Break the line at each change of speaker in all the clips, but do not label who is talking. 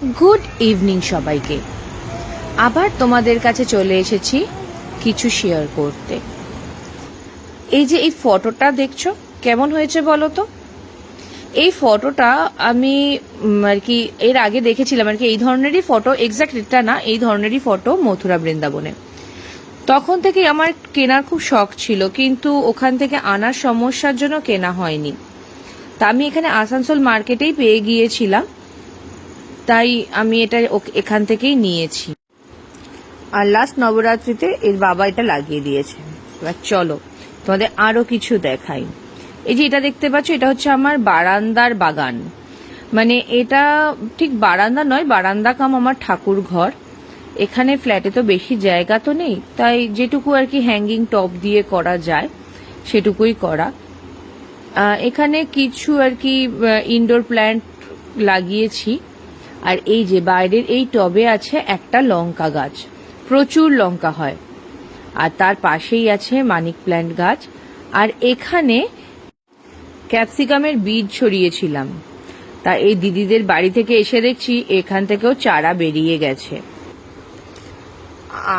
Good evening সবাইকে। আবার তোমাদের কাছে চলে এসেছি কিছু শেয়ার করতে। এই যে এই ফটোটা দেখছ, কেমন হয়েছে বলো তো? এই ফটোটা আমি আর কি, এর আগে দেখেছিলাম, আর কি, এই ধরনেরই ফটো এক্সাক্ট এটা না, এই ধরনেরই ফটো মথুরা বৃন্দাবনে। তখন থেকে আমার কেনার খুব শখ ছিল, কিন্তু ওখান থেকে আনার সমস্যার জন্য কেনা হয়নি। তা আমি এখানে আসানসোল মার্কেটেই পেয়ে গিয়েছিলাম। তাই আমি এটা এখান থেকেই নিয়েছি। আর লাস্ট নবরাত্রিতে এর বাবা এটা লাগিয়ে দিয়েছে এবার চলো, তোমাদের আরও কিছু দেখাই। এই যে এটা দেখতে পাচ্ছ, এটা হচ্ছে আমার বারান্দার বাগান। মানে এটা ঠিক বারান্দা নয়, বারান্দা কাম আমার ঠাকুর ঘর। এখানে ফ্ল্যাটে তো বেশি জায়গা তো নেই, তাই যেটুকু আর কি হ্যাঙ্গিং টপ দিয়ে করা যায়, সেটুকুই করা। এখানে কিছু আর কি ইনডোর প্ল্যান্ট লাগিয়েছি। আর এই যে বাইরের এই টবে আছে একটা লঙ্কা গাছ। প্রচুর লঙ্কা হয়। আর তার পাশেই আছে মানিক প্ল্যান্ট গাছ। আর এখানে ক্যাপসিকামের বীজ ছড়িয়েছিলাম। তা এই দিদিদের বাড়ি থেকে এসে দেখছি এখান থেকেও চারা বেরিয়ে গেছে।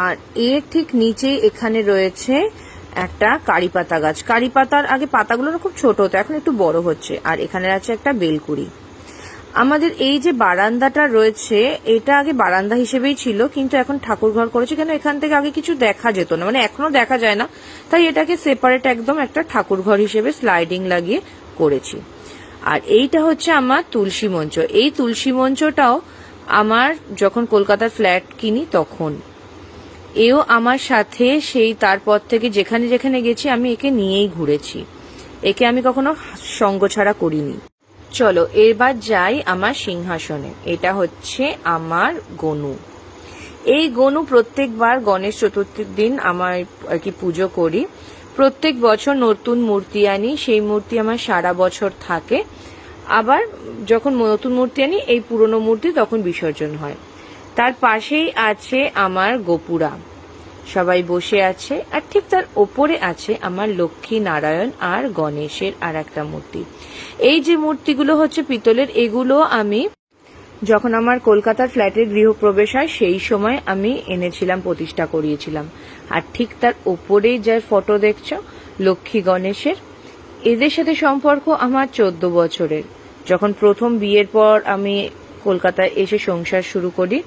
আর এর ঠিক নিচে এখানে রয়েছে একটা কারি পাতা গাছ। কারি পাতার আগে পাতাগুলো খুব ছোট হতো এখন একটু বড় হচ্ছে। আর এখানে আছে একটা বেলকুড়ি। আমাদের এই যে বারান্দাটা রয়েছে, এটা আগে বারান্দা হিসেবেই ছিল, কিন্তু এখন ঠাকুর ঘর করেছে, কেন এখান থেকে আগে কিছু দেখা যেত না? মানে এখনও দেখা যায় না। তাই এটাকে সেপারেট একদম একটা ঠাকুর ঘর হিসেবে স্লাইডিং লাগিয়ে করেছি। আর এইটা হচ্ছে আমার তুলসী মঞ্চ। এই তুলসী মঞ্চটাও আমার যখন কলকাতার ফ্ল্যাট কিনি তখন। এও আমার সাথে সেই তারপর থেকে যেখানে যেখানে গেছি, আমি একে নিয়েই ঘুরেছি। একে আমি কখনো সঙ্গ ছাড়া করিনি। চলো, এবার যাই আমার সিংহাসনে। এটা হচ্ছে আমার গনু। এই গনু প্রত্যেকবার গণেশ চতুর্থীর দিন আমার আর কি পুজো করি। প্রত্যেক বছর নতুন মূর্তি আনি, সেই মূর্তি আমার সারা বছর থাকে। আবার যখন নতুন মূর্তি আনি, এই পুরনো মূর্তি তখন বিসর্জন হয়। তার পাশেই আছে আমার গোপুরা। সবাই বসে আছে, আর ঠিক তার ওপরে আছে আমার লক্ষ্মী নারায়ণ আর গণেশের আর একটা মূর্তি। এই যে মূর্তিগুলো হচ্ছে পিতলের, এগুলো আমি যখন আমার কলকাতার ফ্ল্যাটের গৃহপ্রবেশ হয়, সেই সময় আমি এনেছিলাম, প্রতিষ্ঠা করিয়েছিলাম। আর ঠিক তার ওপরেই যার ফটো দেখছ, লক্ষ্মী গণেশের, এদের সাথে সম্পর্ক আমার চোদ্দ বছরের। যখন প্রথম বিয়ের পর আমি কলকাতায় এসে সংসার শুরু করি,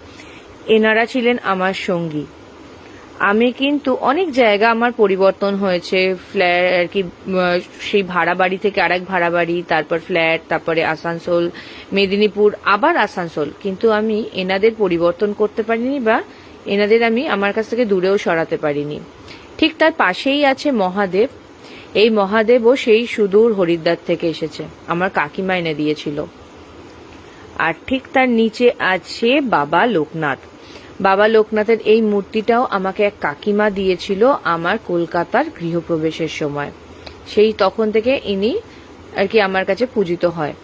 এনারা ছিলেন আমার সঙ্গী। আমি কিন্তু অনেক জায়গা আমার পরিবর্তন হয়েছে। ফ্ল্যাট আর কি সেই ভাড়া বাড়ি থেকে আরেক ভাড়া বাড়ি, তারপর ফ্ল্যাট, তারপরে আসানসোল, মেদিনীপুর, আবার আসানসোল। কিন্তু আমি এনাদের পরিবর্তন করতে পারিনি বা এনাদের আমি আমার কাছ থেকে দূরেও সরাতে পারিনি। ঠিক তার পাশেই আছে মহাদেব। এই মহাদেবও সেই সুদূর হরিদ্বার থেকে এসেছে। আমার কাকিমা এনে দিয়েছিল। আর ঠিক তার নিচে আছে বাবা লোকনাথ। বাবা লোকনাথের এই মূর্তিটাও আমাকে এক কাকিমা দিয়েছিল আমার কলকাতার গৃহপ্রবেশের সময়। সেই তখন থেকে ইনি আর কি আমার কাছে পূজিত হয়।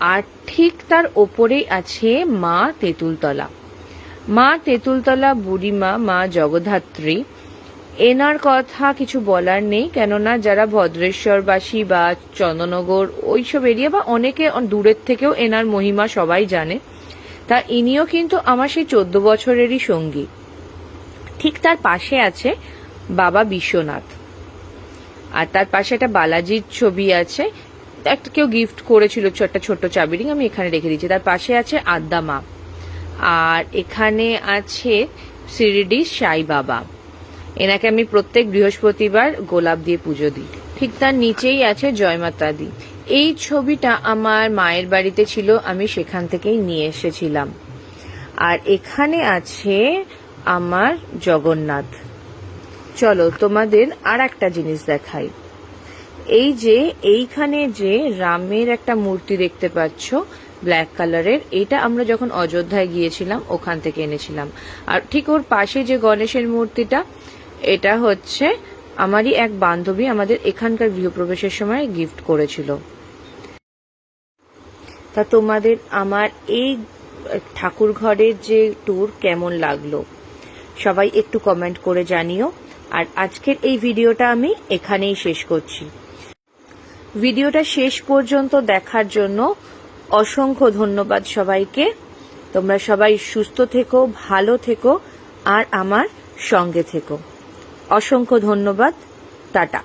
আর ঠিক তার ওপরেই আছে মা তেঁতুলতলা। মা তেঁতুলতলা বুড়িমা, মা জগদ্ধাত্রী। এনার কথা কিছু বলার নেই, কেননা যারা ভদ্রেশ্বরবাসী বা চন্দননগর, ওইসব এরিয়া বা অনেকে দূরের থেকেও এনার মহিমা সবাই জানে। তা ইনিও কিন্তু আমার সেই চোদ্দ বছরেরই সঙ্গী। ঠিক তার পাশে আছে বাবা বিশ্বনাথ। আর তার পাশে একটা বালাজির ছবি আছে। একটা কেউ গিফট করেছিল একটা ছোট্ট চাবিরিং আমি এখানে রেখে দিচ্ছি। তার পাশে আছে আদ্যা মা। আর এখানে আছে শিরিডি সাই বাবা। এনাকে আমি প্রত্যেক বৃহস্পতিবার গোলাপ দিয়ে পুজো দিই। ঠিক তার নিচেই আছে জয়মাতা দি। এই ছবিটা আমার মায়ের বাড়িতে ছিল, আমি সেখান থেকেই নিয়ে এসেছিলাম। আর এখানে আছে আমার জগন্নাথ। চলো তোমাদের আর একটা জিনিস দেখাই। এই যে, এইখানে যে রামের একটা মূর্তি দেখতে পাচ্ছ, ব্ল্যাক কালারের, এটা আমরা যখন অযোধ্যায় গিয়েছিলাম, ওখান থেকে এনেছিলাম। আর ঠিক ওর পাশে যে গণেশের মূর্তিটা, এটা হচ্ছে আমারই এক বান্ধবী আমাদের এখানকার গৃহপ্রবেশের সময় গিফট করেছিল। তা তোমাদের আমার এই ঠাকুর ঘরের যে ট্যুর কেমন লাগল? সবাই একটু কমেন্ট করে জানিও। আর আজকের এই ভিডিওটা আমি এখানেই শেষ করছি। ভিডিওটা শেষ পর্যন্ত দেখার জন্য অসংখ্য ধন্যবাদ সবাইকে। তোমরা সবাই সুস্থ থেকো, ভালো থেকো, আর আমার সঙ্গে থেকো। অসংখ্য ধন্যবাদ টাটা।